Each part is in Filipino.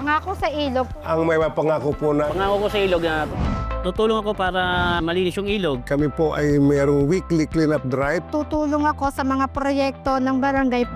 Pangako sa ilog, Ang may mapangako po na Pangako ko sa ilog na tutulong ako para malinis yung ilog. kami po ay mayroong weekly cleanup drive. tutulong ako sa mga proyekto ng barangay.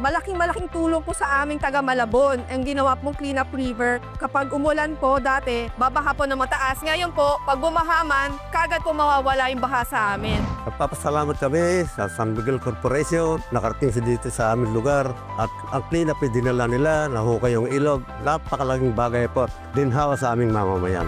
Malaking malaking tulong po sa aming taga Malabon ang ginawa pong clean up river. Kapag umulan po dati, babaha po na mataas. Ngayon po, pag bumahaman, kagad po mawawala yung baha sa amin. Nagpapasalamat kami sa San Miguel Corporation, nakarating sa dito sa aming lugar at ang clean-up ay dinala nila, nahukay yung ilog. Napakalaking bagay po, dinhawa sa aming mamamayan.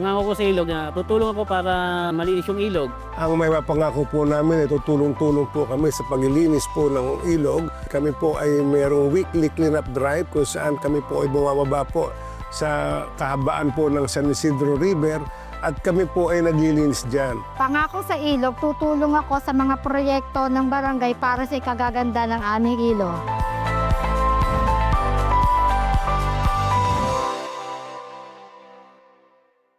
Pangako ko sa ilog na tutulong ako para malinis yung ilog. Ang may mapangako po namin ay tutulong-tulong po kami sa paglilinis po ng ilog. Kami po ay mayroong weekly cleanup drive kung saan kami po ay bumababa po sa kahabaan po ng San Isidro River at kami po ay naglilinis dyan. Pangako sa ilog, tutulong ako sa mga proyekto ng barangay para sa ikagaganda ng aming ilog.